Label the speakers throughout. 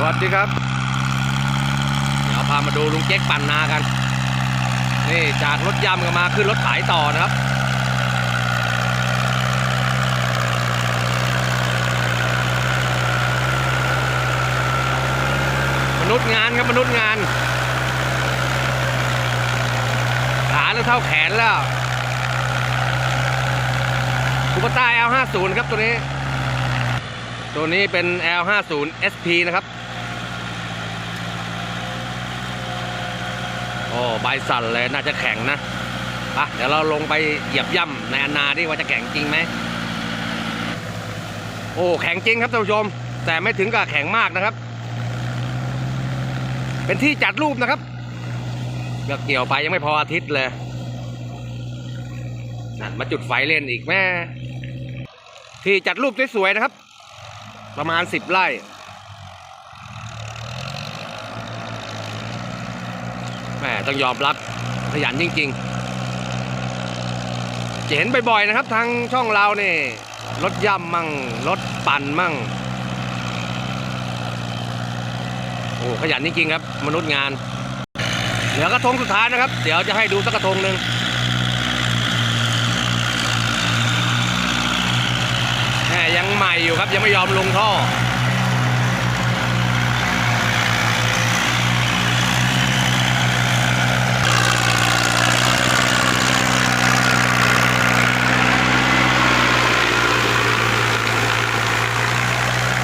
Speaker 1: สวัสดีครับ เดี๋ยวพามาดูลุงเจ๊กปั่นนากัน นี่จากรถยำก็มาขึ้นรถขายต่อนะครับมนุษย์งานครับมนุษย์งานขาเริ่มเท่าแขนแล้วคูปต้า L50 ครับตัวนี้ ตัวนี้เป็น L50 SP นะครับ อ้ใบสั่นเลยน่าจะแข็งนะปะเดี๋ยวเราลงไปเหยียบย่ำในอนาดิว่าจะแข็งจริงไหมโอ้แข็งจริงครับท่านผู้ชม แต่ไม่ถึงกับแข็งมากนะครับ เป็นที่จัดรูปนะครับก็เกี่ยวไปยังไม่พออาทิตย์เลยนั่นมาจุดไฟเล่นอีกแม่ที่จัดรูปสวยๆนะครับ ประมาณสิบไร่ แหมต้องยอมรับขยันจริงๆจะเห็นบ่อยๆนะครับ ทางช่องเราเนี่ยรถย่ำมั่งรถปั่นมั่งโอ้ขยันจริงๆครับ มนุษย์งาน เหลือกระทงสุดท้ายนะครับ เดี๋ยวจะให้ดูสักกระทงหนึ่งแหมยังใหม่อยู่ครับยังไม่ยอมลงท่อ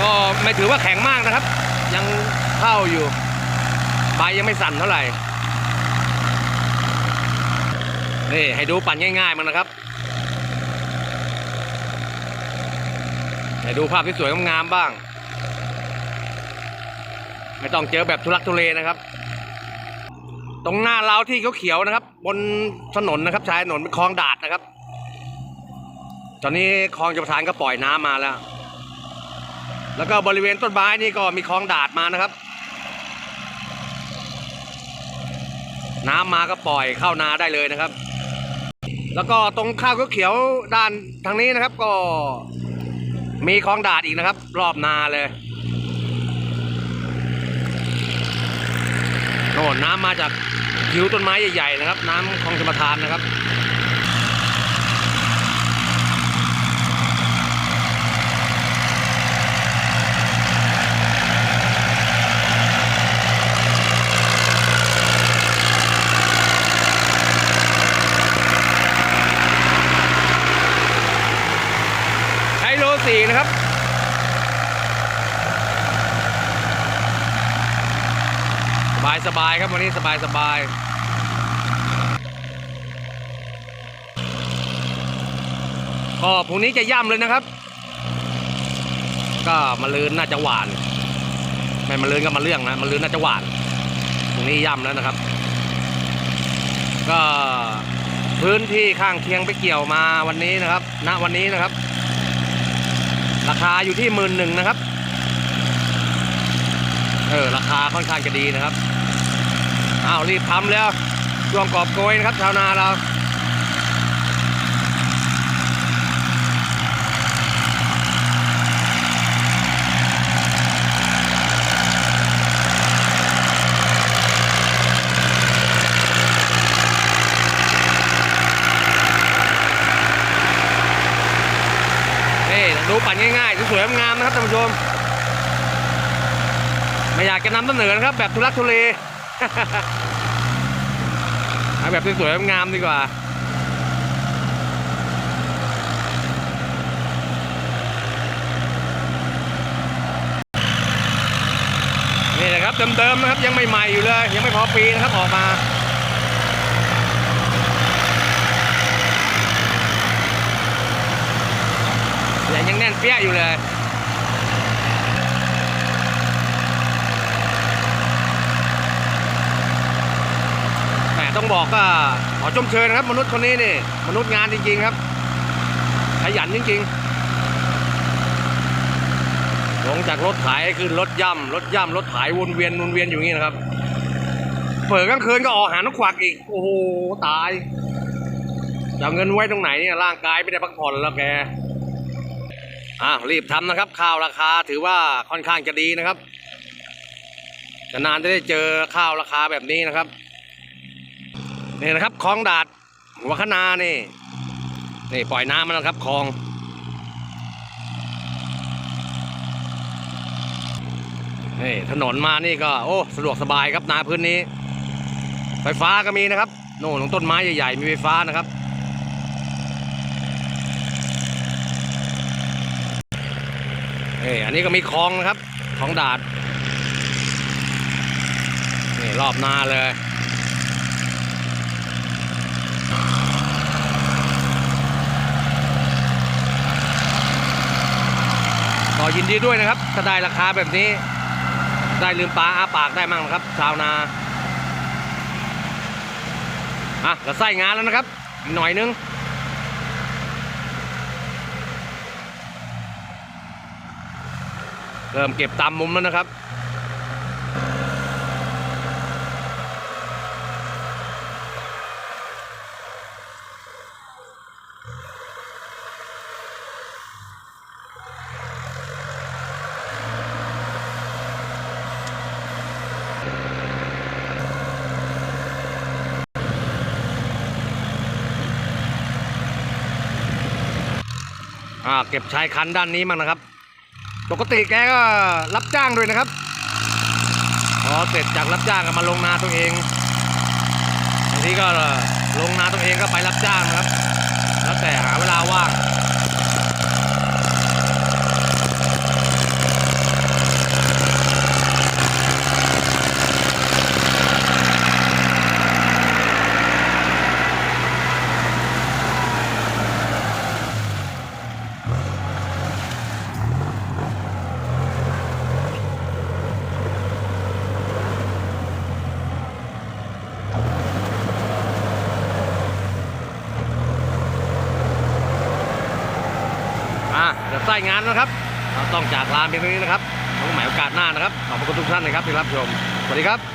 Speaker 1: ก็ ไม่ถือว่าแข็งมากนะครับ ยังเข้าอยู่ ใบยังไม่สั่นเท่าไหร่ นี่ให้ดูปั่นง่าย ๆมันนะครับ ให้ดูภาพที่สวยงามๆบ้าง ไม่ต้องเจอแบบทุลักทุเลนะครับ ตรงหน้าเราที่เขาเขียวนะครับ บนถนนนะครับชายถนนเป็นคลองดาดนะครับ ตอนนี้คลองจประทานก็ปล่อยน้ำมาแล้ว แล้วก็บริเวณต้นไม้นี่ก็มีคลองดาดมานะครับ น้ำมาก็ปล่อยเข้านาได้เลยนะครับ แล้วก็ตรงข้าวเขียวด้านทางนี้นะครับ ก็มีคลองดาดอีกนะครับ รอบนาเลยโน่นน้ำมาจากผิวต้นไม้ใหญ่ๆนะครับ น้ำคลองชมประทานนะครับ ใช้โลสี่นะครับ สบายสบายครับวันนี้สบายสบายก็พรุ่งนี้จะย่ำเลยนะครับ ก็มาลืนน่าจะหวาน ไม่มาลืนก็มาเรื่องนะมาลืนน่าจะหวานพรุ่งนี้ย่ำแล้วนะครับ ก็พื้นที่ข้างเคียงไปเกี่ยวมาวันนี้นะครับ ณวันนี้นะครับ ราคาอยู่ที่หมื่นหนึ่งนะครับ เออราคาค่อนข้างจะดีนะครับ อ้าวรีบทำแล้วช่วงกอบโกยนะครับชาวนาเรานี่ดูปั่นง่ายๆ สวยๆงามนะครับท่านผู้ชม ไม่อยากจะนำเสนอนะครับ แบบทุลักทุเล เอาแบบสวยๆงามดีกว่านี่แหละครับเดิมๆนะครับยังไม่ใหม่อยู่เลยยังไม่พอปีนะครับออกมาแต่ยังแน่นเปี้ยอยู่เลย แหม ต้องบอกก็ขอชมเชยนะครับ มนุษย์คนนี้นี่ มนุษย์งานจริงๆครับขยันจริงๆลงจากรถไถขึ้นรถย่ำรถย่ำรถไถวนเวียนวนเวียนอยู่อย่างนี้นะครับเปิดกลางคืนก็ออกหานกขวักอีก โอ้โหตายจะเอาเงินไว้ตรงไหนเนี่ยร่างกายไม่ได้พักผ่อนแล้วแกอะรีบทำนะครับ ข้าวราคาถือว่าค่อนข้างจะดีนะครับนานๆจะได้เจอข้าวราคาแบบนี้นะครับ นี่นะครับคลองดาดหัวคนานี่นี่ปล่อยน้ำมันนะครับคลองนี่ถนนมานี่ก็โอ้สะดวกสบายครับนาพื้นนี้ ไฟฟ้าก็มีนะครับโน่นตรงต้นไม้ใหญ่ๆมีไฟฟ้านะครับเอออันนี้ก็มีคลองนะครับคลองดาดนี่รอบนาเลย ขอยินดีด้วยนะครับ ถ้าได้ราคาแบบนี้ ได้ลืมปลาอาปากได้มั่งนะครับ ชาวนา อะเราใส่งานแล้วนะครับ อีกหน่อยนึงเริ่มเก็บตามมุมแล้วนะครับ อ่าเก็บชายคันด้านนี้มั่งนะครับ ปกติแกก็รับจ้างด้วยนะครับ พอเสร็จจากรับจ้างก็มาลงนาตัวเองบางทีก็ลงนาตัวเองก็ไปรับจ้างนะครับ แล้วแต่หาเวลาว่าง อะเดี๋ยว ใต้งานนะครับ เราต้องจากลาเพียงเท่านี้นะครับพบกันใหม่โอกาสหน้านะครับ ขอบคุณทุกท่านนะครับที่รับชม สวัสดีครับ